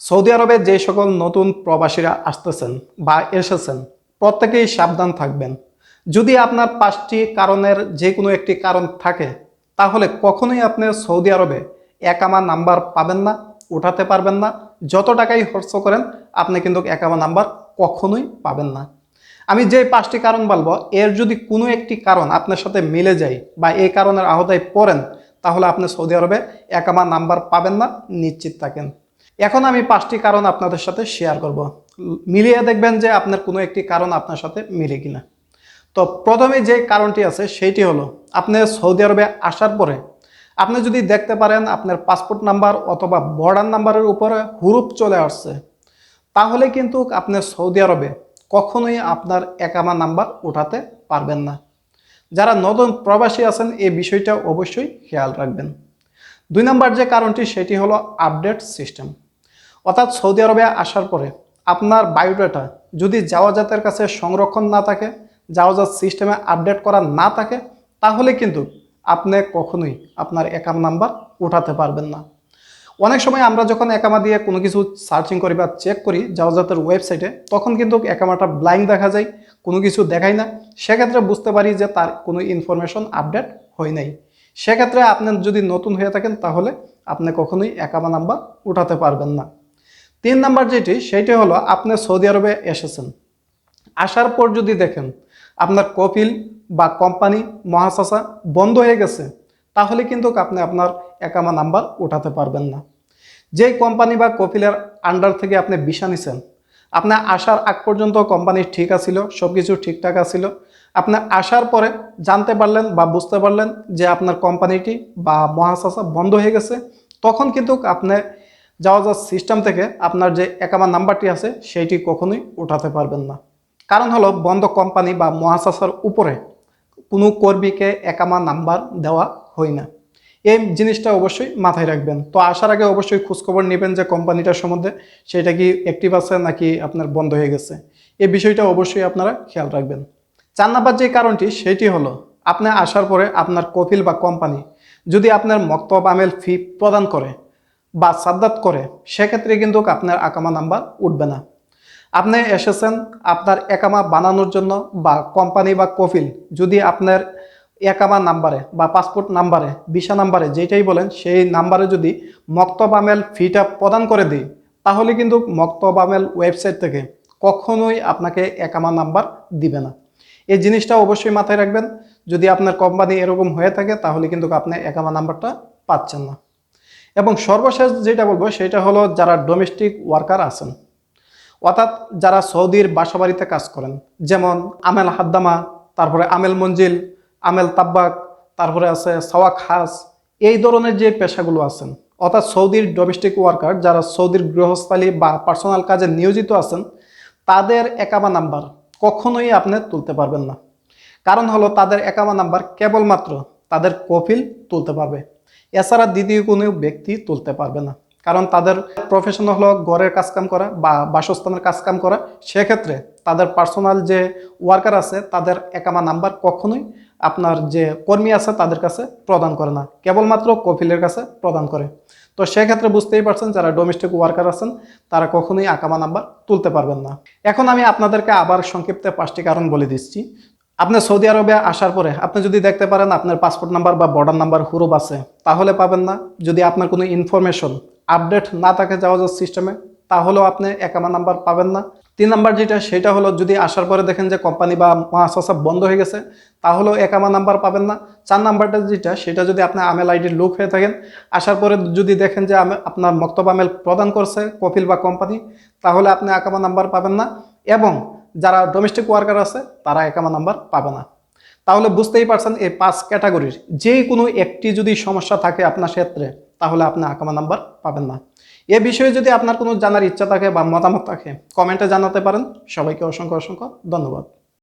Saudi আরবে যে সকল নতুন প্রবাসীরা আসতেছেন বা এসেছেন, প্রত্যেকেই সাবধান থাকবেন। যদি আপনার পাঁচটি কারণের যে কোনো একটি কারণ থাকে, তাহলে কখনোই আপনি সৌদি আরবে একামা নাম্বার পাবেন না, উঠাতে পারবেন না। যত টাকাই খরচ করেন, আপনি কিন্তু একামা নাম্বার কখনোই পাবেন না। আমি যে পাঁচটি কারণ বলব, এর যদি কোনো একটি কারণ আপনার সাথে মিলে যায় বা এই কারণের আহতায় পড়েন, তাহলে আপনি সৌদি আরবে একামা নাম্বার পাবেন না, নিশ্চিত থাকেন। এখন আমি পাঁচটি কারণ আপনাদের সাথে শেয়ার করব। মিলিয়ে দেখবেন যে আপনার কোনো একটি কারণ আপনার সাথে মিলে কিনা। তো প্রথমে যে কারণটি আছে, সেইটি হলো, আপনি সৌদি আরবে আসার পরে আপনি যদি দেখতে পারেন আপনার পাসপোর্ট নাম্বার অথবা বর্ডার নাম্বারের উপরে হুরুপ চলে আসছে, তাহলে কিন্তু আপনি সৌদি আরবে কখনোই আপনার একামা নাম্বার উঠাতে পারবেন না। যারা নতুন প্রবাসী আছেন, এই বিষয়টা অবশ্যই খেয়াল রাখবেন। দুই নম্বর যে কারণটি, সেটি হলো আপডেট সিস্টেম অর্থাৎ সৌদি আরবে আসার পরে আপনার বায়োডাটা যদি যাওয়াজাতের কাছে সংরক্ষণ না থাকে যাওয়াজাত সিস্টেমে আপডেট করা না থাকে, তাহলে কিন্তু আপনি কখনোই আপনার একাম নাম্বার উঠাতে পারবেন না। অনেক সময় আমরা যখন একামা দিয়ে কোনো কিছু সার্চিং করি বা চেক করি যাওয়াজাতের ওয়েবসাইটে, তখন কিন্তু একামাটা ব্লাইং দেখা যায়, কোনো কিছু দেখায় না। সেক্ষেত্রে বুঝতে পারি যে তার কোনো ইনফরমেশন আপডেট হয় নাই। সেক্ষেত্রে আপনি যদি নতুন হয়ে থাকেন, তাহলে আপনি কখনোই একামা নাম্বার উঠাতে পারবেন না। তিন নাম্বার যেটি, সেটি হলো আপনি সৌদি আরবে এসেছেন। আসার পর যদি দেখেন আপনার কপিল বা কোম্পানি মহাশাসা বন্ধ হয়ে গেছে, তাহলে কিন্তু আপনি আপনার একামা নাম্বার উঠাতে পারবেন না। যেই কোম্পানি বা কপিলের আন্ডার থেকে আপনি বিষা নিছেন, আপনি আসার আগ পর্যন্ত কোম্পানি ঠিক আছিল সব কিছু ঠিকঠাক আছিল, আপনি আসার পরে জানতে পারলেন বা বুঝতে পারলেন যে আপনার কোম্পানিটি বা মহাশাসা বন্ধ হয়ে গেছে, তখন কিন্তু আপনি যাওয়ার সিস্টেম থেকে আপনার যে একামা নাম্বারটি আছে, সেইটি কখনোই উঠাতে পারবেন না। কারণ হলো, বন্ধ কোম্পানি বা মহাশাসার উপরে কোনো কর্মীকে একামা নাম্বার দেওয়া হয় না। এই জিনিসটা অবশ্যই মাথায় রাখবেন। তো আসার আগে অবশ্যই খোঁজখবর নেবেন যে কোম্পানিটার সম্বন্ধে, সেটা কি অ্যাক্টিভ আছে নাকি আপনার বন্ধ হয়ে গেছে। এই বিষয়টা অবশ্যই আপনারা খেয়াল রাখবেন। চার নাম্বার যে কারণটি, সেটি হলো, আপনি আসার পরে আপনার কপিল বা কোম্পানি যদি আপনার মক্তব, আমেল ফি প্রদান করে বা সাদ্দাত করে, সেক্ষেত্রে কিন্তু আপনার আকামা নাম্বার উঠবে না। আপনি এসেছেন আপনার একামা বানানোর জন্য বা কোম্পানি বা কফিল, যদি আপনার একামা নাম্বারে বা পাসপোর্ট নাম্বারে, ভিসা নাম্বারে যেটাই বলেন, সেই নাম্বারে যদি মক্তব আমেল ফিটা প্রদান করে দিই, তাহলে কিন্তু মক্তব আমেল ওয়েবসাইট থেকে কখনোই আপনাকে একামা নাম্বার দিবে না। এই জিনিসটা অবশ্যই মাথায় রাখবেন। যদি আপনার কোম্পানি এরকম হয়ে থাকে, তাহলে কিন্তু আপনি একামা নাম্বারটা পাচ্ছেন না। এবং সর্বশেষ যেটা বলব, সেটা হলো যারা ডোমেস্টিক ওয়ার্কার আছেন। অর্থাৎ যারা সৌদির বাসাবাড়িতে কাজ করেন, যেমন আমেল হাদ্দামা, তারপরে আমেল মঞ্জিল, আমেল তাব্বাক, তারপরে আছে সাওয়াক হাস, এই ধরনের যে পেশাগুলো আছেন, অর্থাৎ সৌদির ডোমেস্টিক ওয়ার্কার যারা সৌদির গৃহস্থালী বা পার্সোনাল কাজে নিয়োজিত আছেন, তাদের একামা নাম্বার কখনোই আপনি তুলতে পারবেন না। কারণ হলো তাদের একামা নাম্বার কেবলমাত্র তাদের কফিল তুলতে পারবে। এছাড়া দ্বিতীয় কোনো ব্যক্তি তুলতে পারবে না। কারণ তাদের প্রফেশন হলো ঘরের কাজকাম করা বা বাসস্থানের কাজকাম করা। সেক্ষেত্রে তাদের পার্সোনাল যে ওয়ার্কার আছে, তাদের একামা নাম্বার কখনোই আপনার যে কর্মী আছে, তাদের কাছে প্রদান করে না। কেবলমাত্র কফিলের কাছে প্রদান করে। তো সেক্ষেত্রে বুঝতেই পারছেন, যারা ডোমেস্টিক ওয়ার্কার আছেন, তারা কখনোই আকামা নাম্বার তুলতে পারবেন না। এখন আমি আপনাদেরকে আবার সংক্ষিপ্তে পাঁচটি কারণ বলে দিচ্ছি। আপনি সৌদি আরবে আসার পরে আপনি যদি দেখতে পারেন আপনার পাসপোর্ট নাম্বার বা বর্ডার নাম্বার হুরুপ আছে, তাহলে পাবেন না। যদি আপনার কোনো ইনফরমেশন আপডেট না থাকে যাওয়া যাওয়ার সিস্টেমে তাহলেও আপনি একামা নাম্বার পাবেন না। তিন নাম্বার যেটা, সেটা হলো যদি আসার পরে দেখেন যে কোম্পানি বা মহাশাসা বন্ধ হয়ে গেছে, তাহলেও একামা নাম্বার পাবেন না। চার নাম্বারটা যেটা, সেটা যদি আপনি আমেল আইডির লোক হয়ে থাকেন, আসার পরে যদি দেখেন যে আপনার মক্তব আমেল প্রদান করছে কপিল বা কোম্পানি তাহলে আপনি একামা নাম্বার পাবেন না। এবং যারা ডোমেস্টিক ওয়ার্কার আছে, তারা একামা নাম্বার পাবে না। তাহলে বুঝতেই পারছেন এই পাঁচ ক্যাটাগরির যে কোনো একটি যদি সমস্যা থাকে আপনার ক্ষেত্রে, তাহলে আপনি আকামা নাম্বার পাবেন না। এ বিষয়ে যদি আপনার কোনো জানার ইচ্ছা থাকে বা মতামত থাকে কমেন্টে জানাতে পারেন। সবাইকে অসংখ্য অসংখ্য ধন্যবাদ।